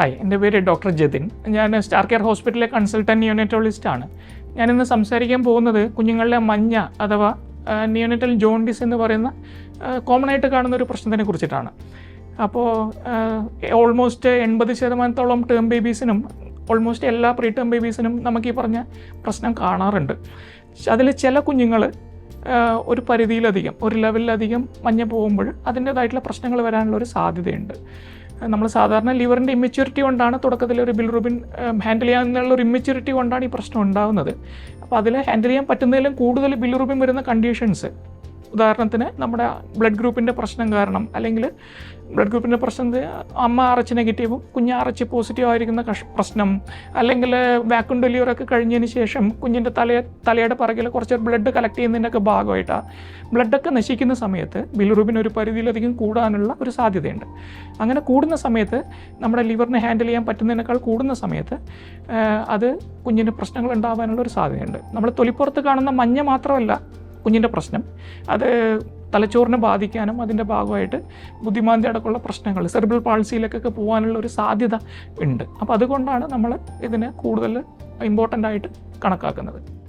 Hi എന്റെ പേര് doctor Jatin. ഞാൻ സ്റ്റാർ കെയർ ഹോസ്പിറ്റലിലെ കൺസൾട്ടന്റ് നിയോനറ്റോളജിസ്റ്റ് ആണ്. ഞാനിന്ന് സംസാരിക്കാൻ പോകുന്നത് കുഞ്ഞുങ്ങളിലെ മഞ്ഞ അഥവാ നിയോനറ്റൽ ജോണ്ടിസ് എന്ന് പറയുന്ന കോമൺ ആയിട്ട് കാണുന്ന ഒരു പ്രശ്നത്തിനെ കുറിച്ചിട്ടാണ്. അപ്പോൾ ഓൾമോസ്റ്റ് എൺപത് ശതമാനത്തോളം ടേം ബേബീസിനും ഓൾമോസ്റ്റ് എല്ലാ പ്രീ ടേം ബേബീസിനും നമുക്ക് ഈ പറഞ്ഞ പ്രശ്നം കാണാറുണ്ട്. അതിൽ ചില കുഞ്ഞുങ്ങൾ ഒരു പരിധിയിലധികം ഒരു ലെവലിലധികം മഞ്ഞ പോകുമ്പോൾ അതിന്റേതായിട്ടുള്ള പ്രശ്നങ്ങൾ വരാനുള്ള ഒരു സാധ്യതയുണ്ട്. നമ്മൾ സാധാരണ ലിവറിന്റെ ഇമ്മച്യൂരിറ്റി കൊണ്ടാണ് തുടക്കത്തിൽ ഒരു ബിൽറുബിൻ ഹാൻഡിൽ ചെയ്യാനുള്ള ഒരു ഇമ്മച്യൂരിറ്റി കൊണ്ടാണ് ഈ പ്രശ്നം ഉണ്ടാകുന്നത് അപ്പോൾ അതിൽ ഹാൻഡിൽ ചെയ്യാൻ പറ്റുന്നതിലും കൂടുതൽ ബിൽറുബിൻ വരുന്ന കണ്ടീഷൻസ് ഉദാഹരണത്തിന് നമ്മുടെ ബ്ലഡ് ഗ്രൂപ്പിന്റെ പ്രശ്നം കാരണം അല്ലെങ്കിൽ ബ്ലഡ് ഗ്രൂപ്പിന്റെ പ്രശ്നം അമ്മ അറച്ച് നെഗറ്റീവും കുഞ്ഞ് അറച്ച് പോസിറ്റീവ് ആയിരിക്കുന്ന പ്രശ്നം അല്ലെങ്കിൽ വാക്യൂം ഡെലിവറൊക്കെ കഴിഞ്ഞതിന് ശേഷം കുഞ്ഞിന്റെ തല തലയുടെ പിറകിൽ കുറച്ച് ബ്ലഡ് കളക്ട് ചെയ്യുന്നതിന്റെയൊക്കെ ഭാഗമായിട്ടാണ് ബ്ലഡൊക്കെ നശിക്കുന്ന സമയത്ത് ബിലുറൂബിൻ ഒരു പരിധിയിലധികം കൂടാനുള്ള ഒരു സാധ്യതയുണ്ട്. അങ്ങനെ കൂടുന്ന സമയത്ത് നമ്മുടെ ലിവറിനെ ഹാൻഡിൽ ചെയ്യാൻ പറ്റുന്നതിനേക്കാൾ കൂടുന്ന സമയത്ത് അത് കുഞ്ഞിന് പ്രശ്നങ്ങൾ ഉണ്ടാവാനുള്ള ഒരു സാധ്യതയുണ്ട്. നമ്മൾ തൊലിപ്പുറത്ത് കാണുന്ന മഞ്ഞ മാത്രമല്ല കുഞ്ഞിന്റെ പ്രശ്നം. അത് തലച്ചോറിനെ ബാധിക്കാനും അതിന്റെ ഭാഗമായിട്ട് ബുദ്ധിമാന്തി അടക്കമുള്ള പ്രശ്നങ്ങൾ സെർബിൾ പാൾസിയിലേക്കൊക്കെ പോകാനുള്ള ഒരു സാധ്യത ഉണ്ട്. അപ്പോൾ അതുകൊണ്ടാണ് നമ്മൾ ഇതിനെ കൂടുതൽ ഇമ്പോർട്ടന്റ് ആയിട്ട് കണക്കാക്കുന്നത്.